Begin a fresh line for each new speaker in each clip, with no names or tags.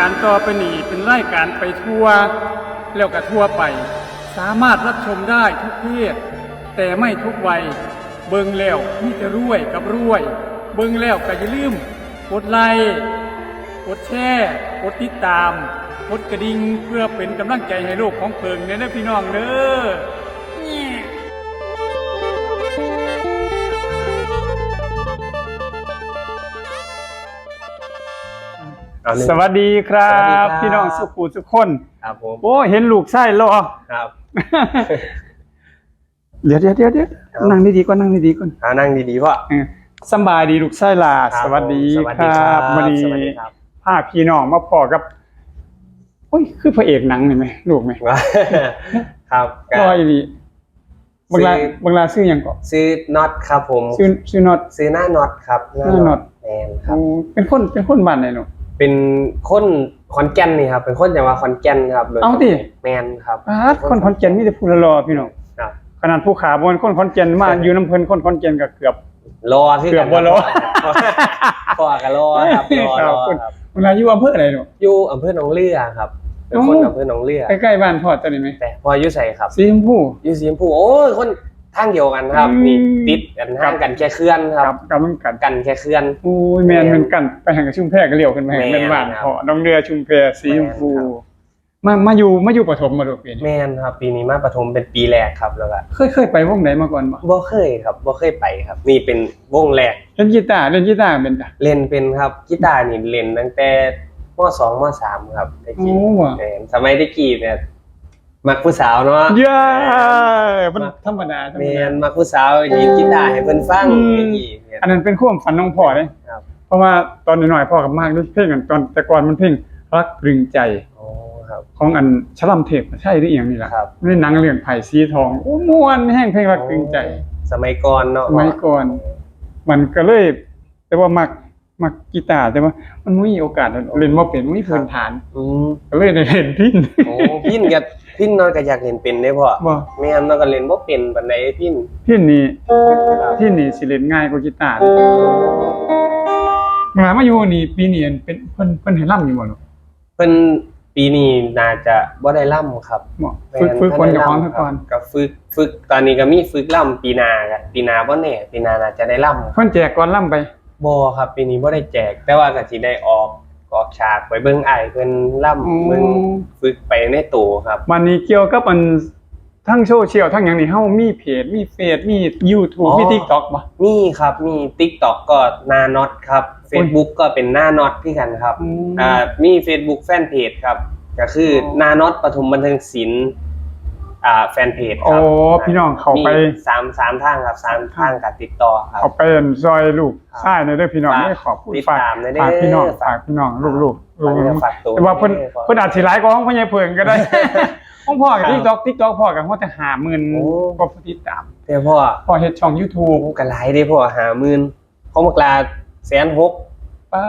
การต่อไปนี้เป็นรายการไปทั่วแล้วก็ทั่วไป สามารถรับชมได้ทุกเพศแต่ไม่ทุกวัย เบิ่งแล้วมีแต่รวยกับรวย เบิ่งแล้วก็อย่าลืมกดไลค์กดแชร์กดติดตามกดกระดิ่งเพื่อเป็นกำลังใจให้โลกของเพิงเนี่ยนะพี่น้องเด้อ เอา
หนึ่ง
สวัสดีครั
สวัสดีครับ บ
พี่น้องสุขุทุกคน
ครับผม
โอ้เห็นลูกไส้รอ
ครับ
เดี๋ยวเดี๋ยวเดี๋ยวเดี๋ยว
ครับ
นั่งดีๆก่อนนั่งดีๆก่อน
เอานั่งดีๆพ่อ
เออสำบายดีลูกไส้ลา
ครับ
สวัสดี
ผมสวัส
ค
ดี
รั
ครับ
บวันนี้
สวัสดีครับ
พาพี่น้องมาพอกับโอ้ยคือพระเอกหนังเห็นไหมลูกไหม
ว่าครับก็
รอยดีบางลา
ซื้อ
บางลาซื้อหยังก่อน
ซื้อน็อตครับผม
ซื้อซื้อน็อต
ซื้อหน้าน็อตครับ
หน้าน็อต
แมนครับ
โอ้เป็นคนเป็นคนบ้านไหนหนู
เป็นคนขอนแก่นนี่ครับ เป็นคนจังหวัดขอนแก่นครับโดย
เอาดิ
แมนครับ
ปาดคนขอนแก่นมีแต่ผู้รอๆพี่น้อง
ครับ
ขนาดผู้ขาบนคนขอนแก่นมาอยู่น้ำเพลินคนขอนแก่นก็เกือบ
รอที่
เกือบบ่รอ
พ่อกับรอครับรอ
ค
ร
รับ
อ
คุณ
ครับ
เวลาอยู่อำเภออะไรหนู
อยู่อำเภอหนองเลือครับ เป็นคน
อ๋อ
อำเภอหนองเลือ
ใกล้ๆบ้านพ่อตัวนี้ไหม
แต่พออยู่ใส่ครับ
สีชมพู
อยู่สีชมพูโอ้ยคน ทางเดียวกันครับ
อืม
นี่ติดกันห่างกันแค่เคลื่อนค
ค
รั
รั
บบ
กับมันกัน
กันแค่เคลื่อน
โอ้ยแมนเหมือนกันไปหางกับชุมแพก็เลี้ยวขึ้นไปหาง
แม่น
เป็นบ้าน
ครับ
พ่อน้องเรือชุมแพสีชมพู
แม่นครับ
มามาอยู่มาอยู่ปฐมมาดูปีนี้
แม่นครับ ปีนี้มาปฐมเป็นปีแรกครับแล้วก็
เคยเคยไปวงไหนมาก่อนบ่
บ่เคยครับบ่เคยไปครับ นี่เป็นวงแรก
เล่นกีตาร์เล่นกีตาร์เป็นจ้ะ
เล่นเป็นครับกีตาร์นี่เล่นตั้งแต่ม .2 ม .3 ครับตะ
โอ้
กี้
ว่ะ
แม่นสมัยตะกี้เนี่ย มักผู้สาวเนาะ
เย้มันธรรมดาธรรม
แม่
ดาน
มักผู้สาวหยิบกีตาร์ให้เพิ่นฟัง
อืม
ตะกี้เนี่ย
อันนั้นเป็นความฝันของพ่อเลย
ครับ
เพราะว่าตอนน้อยๆพ่อกับมากด้วยเพลงกันตอนแต่ก่อนมันเพลงรักตรึงใจ
โอ้ครับ
ของอันชลัมเทพใช่หรืออหย่างนี่แหละ
ครับ
ในหนังเรื่องไผ่สีทองโอ้ม่วนแห้งเพลงรักตรึงใจ
สมัยก่อนเนาะ
สมัยก่อน มันก็เลย แต่ว่ามักมักกีตาร์แต่ว่ามันไม่มีโอกาสเล่นบ่เป็นไม่มีพื้นฐาน
อืม
ก็เลยได้เล่นพิน
โอ้พินกับ พินเนาะก็อยากเล่นเป็นได้พ่อ
บ่
แม่นเนาะก็เล่นบ่เป็นปานใดพิน
พินนี่
ครับ
พินนี่สิเล่นง่ายกว่ากีตาร์เวลามาอยู่นี่ปีนี้เป็นเพิ่นเพิ่นให้ล่ำอยู่บ่ลูก
เพิ่นปีนี้น่าจะบ่ได้ล่ำครับ
บ่ฝึกฝึกคนกับของซะก่อน
ก็ฝึกฝึกตอนนี้ก็มีฝึกล่ำปีหนาครับปีหนาบ่แน่ปีหนาน่าจะได้ล่ำ
เพิ่นแจกก่อนล่ำไป
บ่ครับปีนี้บ่ได้แจก แต่ว่าก็สิได้ออก ออกฉากไปเบิ่งอ้ายเพิ่นล่ำเบิ่งฝึกไปในตัวครับ
วันนี้เกี่ยวกับอันทั้งโซเชียลทั้งหยังนี่เฮามีเพจ มีเฟซมี YouTube
อ๋อ
มี TikTok บ่
มีครับมี TikTok ก็หนาน็อตครับ Facebook ก็เป็นหน้าน็อตที่กันครับ
อืม
อ่ามี Facebook แฟนเพจครับ ก็คืออ
อ
หนาน็อตปฐมบันเทิงศิลป์ อ่าแฟนเพจค
โอ้
รับ
พี่น้องเข้าไป
มีสามสามทางครับสามทางการติดต่อครับ
เอาไปอันซอยลูก
ครับ
ใช่ในเด้อพี่น้อง
ฝาก
ได้ขอบคุณ
ติด
ฝาก
ตามหน่อยเด้อ
ฝากพี่น้อง
ฝาก
ฝากพี่น้องลูกลูกลูก
ฝากเนื้อฝากตัว
แต่ว่าเพิ่น
เด้อ
เพิ่นอาจสิหลายกว่าของพ่อใหญ่เพิ่นก็ได้ ของพ่อกับ
ครับ
TikTok TikTok พ่อกับพ่อแต่หาหมื่น
โอ้
ก็ผู้ติดตาม
แต่พ่อ
พ่อเฮ็ดช่อง YouTube
โอ้กระไรได้พ่อหาหมื่นของบักลาแสนหก
ป้า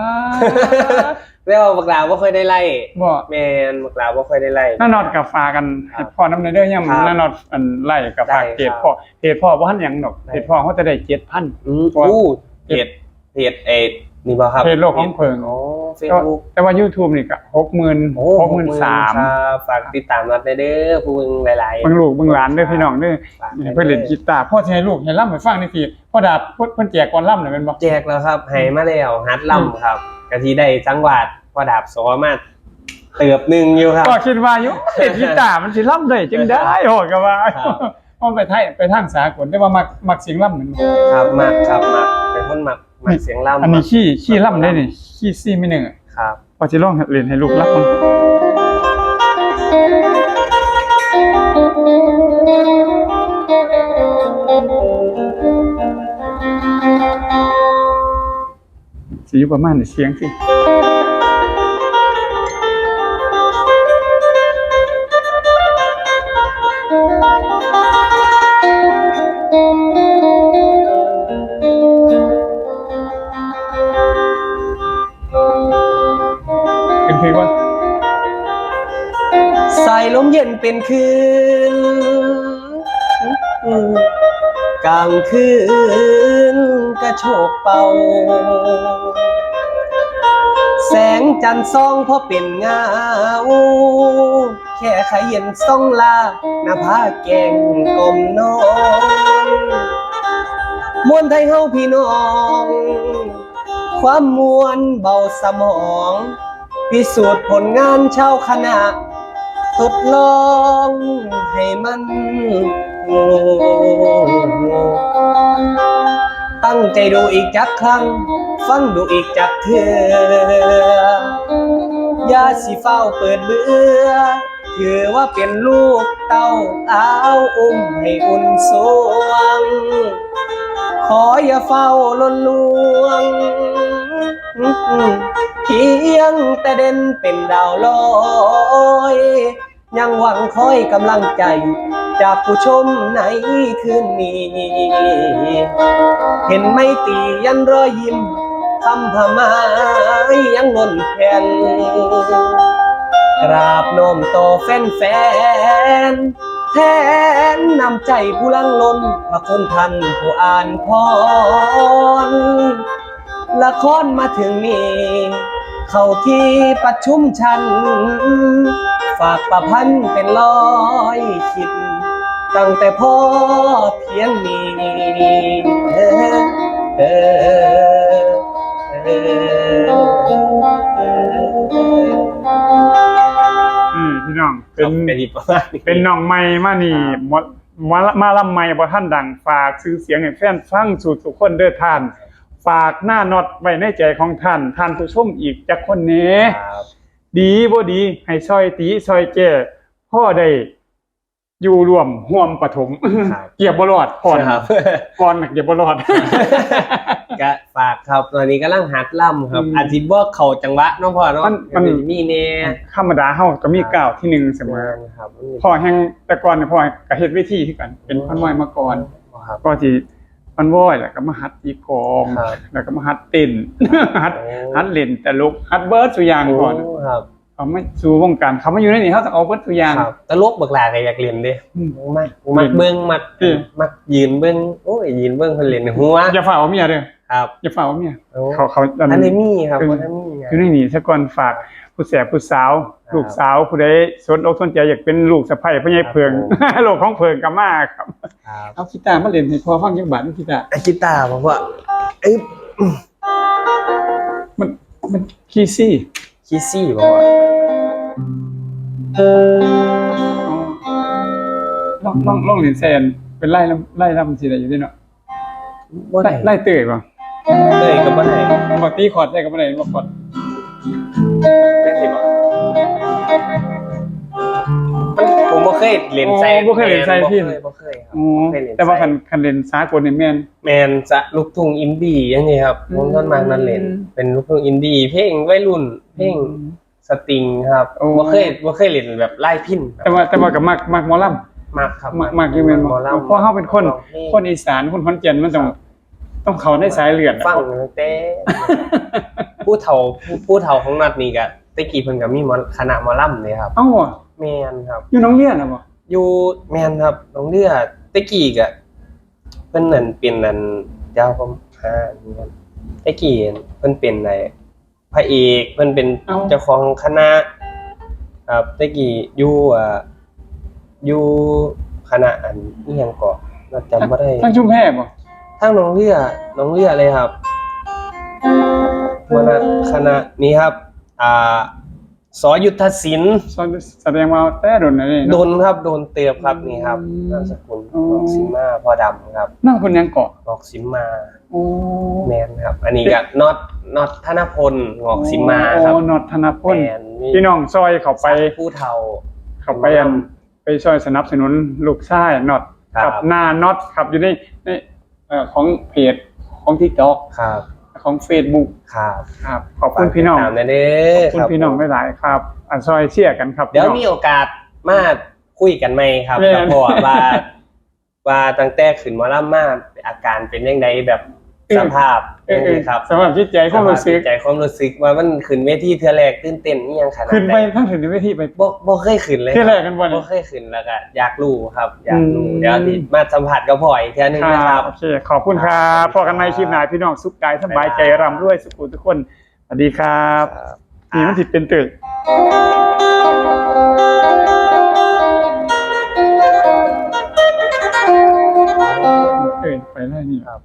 ด
แล้วาบักลาบ่ค่อยได้ไล่
บ่
แมนบักลาบ่ค่อยได้ไล่
น้านอดกับฝากกัน
ครับ
ให้พ่อนำเด้อยาม
ครับ
น้านอดอันไล่กับฝาก
ได้
เพจ
ครับ
พ่อเพจพ่อบ่ทันหยังดอก
ได้
เพจพ่อเขาจะได้7,000
อืม
ว่า
อู้เพจเพจเอ็ดนี่บ่ครับ
เพจโลกของเพิง
โอ้ Facebook
แต่ว่า YouTube นี่ก็60,000
โอ้
63,000
ครับฝากติดตามนัดได้เด้อผู้เบิ่งหลายๆ
เบิ่งลูกเบิ่งหลานเด้อพี่น้องเด้อ
ฝาก
เพิ่นเล่นกีตาร์พ่อสิให้ลูกให้ล่ำให้ฟังนี่สิพ่อดาบเพิ่นเพิ่นแจกก่อนล่ำน่ะแม่นบ่
แจกแล้วครับให้มาแล้วฮัดล่ำครับกะทิได้จังหวัด พอดาบสอมาเติบหนึ่งอยู่ครับ
ก็คิดว่าอยู่เล่นกีตาร์มันสิล่ำได้จังได้โหก็ว่า
ครับ
พ่อไปไทยไปทางสากลแต่ว่ามักมักเสียงล่ำเหมือนกัน
ครับมากครับมากเป็นคนมักมักเสียงล่ำ
อันนี้ขี้ขี้ล่ำได้นี่ขี้ซี่ไม่หนึ่งอะ
ครับ
พอสิลองเล่นให้ลูกล่ำมันสิอยู่ประมาณนี้เสียงสิ เพลงว่า
สายลมเย็นเป็นคืนกลางคืนกระโชกเป่า แสงจันทร์ส่องพอเป็นเงา แค่ขยันส่องลาหน้าผาแกงกลมนอนมวนไทยเฮาพี่น้อง ความมวนเบาสมอง พิสูจน์ผลงานชาวคณะ ทดลองให้มันตั้งใจดูอีกจักครั้ง ฟังดูอีกจักเทืออย่าสิเฝ้าเปิดเบื่อถือว่าเป็นลูกเต้าเอาอุ้มให้อุ่นสวง ขออย่าเฝ้าลนลวง พียงแต่เด่นเป็นดาวลอย ยังหวังคอยกำลังใจ จากผู้ชมในคืนนี้ เห็นไม่ตียันรอยยิ้มคำพมายังล้นแผ่นกราบน้มต่อแฟนแฟนแทนนำใจผู้ลังล้นพระคุณท่านผู้อ่านพรละครมาถึงนี่ เข้าที่ประชุมชัน ฝากประพันธ์เป็นร้อยคิด ตั้งแต่พ่อเพียงนี้เออเออเออ
อืมพี่น้องเป็น
เป็นอีกประมาณนี้
เป็นน้องใหม่มานี่หมดมามาลำใหม่บ่ท่านดังฝากซื้อเสียงให้แฟนฟังสู่ทุกคนเด้อท่าน ฝากหน้าน็อตไว้ในใจของท่าน ท่านผู้ชมอีกจักคนแหนี้
ครับ
ดีบ่ดี ให้ซอยตีซอยแก่พ่อได้อยู่รวมห่วมปฐม
ครับ
เกียบบ่รอดก่อน
ครับ
ก่อนน่ะเกียบบ่รอด
ก็ฝากครับตอนนี้กำลังหัดล่ำครับ
อืม
อาจสิบ่เข้าจังหวะเน้องพ่อเนาะ
มันมัน
มีแน่
ธรรมดาเฮาก็มีก้าวที่หนึ่งเสมอ
ครับ
พ่อแห่งแต่ก่อนเนี่ยพ่อก็เฮ็ดวิธีที่กัน เป็นพันไม้มาก่อน
ครับ
ก็ที่ พันว้อยแล้วก็มาหัดตีกลอง
ครับ
แล้วก็มาหัดเต้นหัด
โอ้
หัดเล่นตลกหัดเบิร์ดสุอยางก่อน
โครับ
เขาไม่สู่วงการเขามาอยู่ในนี่เขาต้องเอาเบิร์ดสุอยาง
ครับตลกบักหลาก็อยากเรียนเด้
อืม
มักมักเบิ่งมัก
อืม
มักยืนเบิ่งโอ้ยยืนเบิ่งเพิ่นเล่นหัว
อย่าฝ่าว่าเมียเด้อ
ครับ
อย่าฝ่าว่าเมีย
โอ้
เขาเขาอัน
อั
นั้นน
นี้มีครับ
คือ
บ่ทันมีไง
อยู่ในนี่ซะก่อนฝาก ผู้แสบผู้สาว
ครับ
ลูกสาวผู้ใดสนอกสนใจอยากเป็นลูกสะใภ้พ่อใหญ่เพิง
ครับ
โลกของเพิงกับมาครับ
ครับ
เอากีตาร์มาเล่นให้พ่อฟังจังบาดนี่กีตาร์
ไอ้กีตาร์บอกว่าเอ้ย
มันมันคีซี่
คีซี่บอกว่า
อ๋อลองลองลองเล่นแซนเป็นไล่ลำไล่ลำสิได้อยู่ด้วยเนาะ
บ่
ไล่
ได้
ไล่เตยป่ะ
เลยก็บ่ได้
บ่ตีคอร์ดได้ก็บ่ได้บ่คอร์ด
จังซี่บ่มันผมบ่เคยเล่นใส่
อ๋อบ่เคยเล่นใส่พี่
บ่เคยบ่เคยครับ
อ๋อ
เคยเล่น
แต่ว่า
ใส่
คันคันเล่นสากลนี่แม่น
แมนจะลูกทุ่งอินดี้อย่างนี้ครับ
อืม
ผมต้นมากนั่นเล่น เป็นลูกทุ่งอินดี้เพลงวัยรุ่นเพลงสตริงครับ
โอ้
บ่เคยบ่เคยเล่นแบบไล่พินครับ
แต่ว่าแต่ว่าก็มักมักหมอลำ
มากครับ
มักมักอยู่แม่นบ่
หลำ
เพราะเฮาเป็นคน
ร้องเพลง
คนอีสานคนขอนแก่นมันต้อง ต้องเข้าในสายเลือดอะ
ฟังตั้งแต่ ผู้เฒ่าผู้ผู้เฒ่าของนัดนี่ก็แตะกี้เพิ่นก็มีหมอคณะหมอลำเลยครับ
เอ้าอะ
แมนครับ
อยู่หน้องเรียนน่ะบ่
อยู่แมนครับน้องเลือดตะกี้ก็เพิ่นนั่นเป็นนั่นเจ้าผมหานี่ครับตะกี้เพิ่นเป็นไอ้พระเอกเพิ่นเป็นเจ้าของคณะ ครับตะกี้อยู่อ่าอยู่คณะอันนี้ยังเกาะเราจำบ่ได้
ทั้งชุมแพบ่
ทางน้องเลือน้องเลือเลยครับคณะคณะนี้ครับ อ่าสอยุทธศิลป์
สอนแสดงว่าแต่โดนอะไร
โด
เนาะ
นครับโดนเตือบครับนี่ครับ
อืม
นามสกุล
อ๋อ
ออกซิมาพอดำครับ
นั่งคนยังเกาะ
ออกซิมา
โอ้
แมนครับ อันนี้ก็น็อตน็อตธนพลงอกซิมาครับ
โอ้นอดธนพล
แมนมี
พี่น้องซอยเข้าไป
ผู้เฒ่า
เข้าไปอันไปซอยสนับสนุนลูกชายน็อต
ครับ
กับหน้าน็อตครับอยู่ในใน เอ่อของเพจของ TikTok
ครับ
ของ Facebook
ครับ
ครับ ขอบคุณพี่น้อง
ฝากติดตามนะเด้
ขอบคุณ
รับ
พี่น้องหลายๆครับ อันซอยเชียร์กันครับ
เดี๋ยว
พี่น้อง
มีโอกาสมาคุยกันไหมครับ
แม่น
กับพ่อว่าว่าตั้งแต่ขึ้นหมอลำมาอาการเป็นยังไงแบบ สภาพ
เออเออ
ครับ
สำหรับจิตใจความรู้สึก
สภาพจิตใจความรู้สึกว่ามันขึ้นเวทีเทื่อแรกตื่นเต้นนี่ยังขนาด
ขึ้นไป
ใด
ทั้งถึงในเวทีไป
บ่บ่เคยขึ้นเลย
เที่ยวแรกกันบ่เนี่ย
บ่เคยขึ้นแล้วก็อยากรู้ครับ อยากรู้
อืม
เดี๋ยวนี้มาสัมผัสกับพ่ออีกเทื่อนึง
ค
นะค
รั
รั
บบโอเคขอบคุณครับพอกันในคลิปหน้าพี่น้องสุขกายสบายใจร่ำรวยสุขุทุกคนวัสดีครับนี่มันติดเป็นตึกเออไปได้นี่ครับ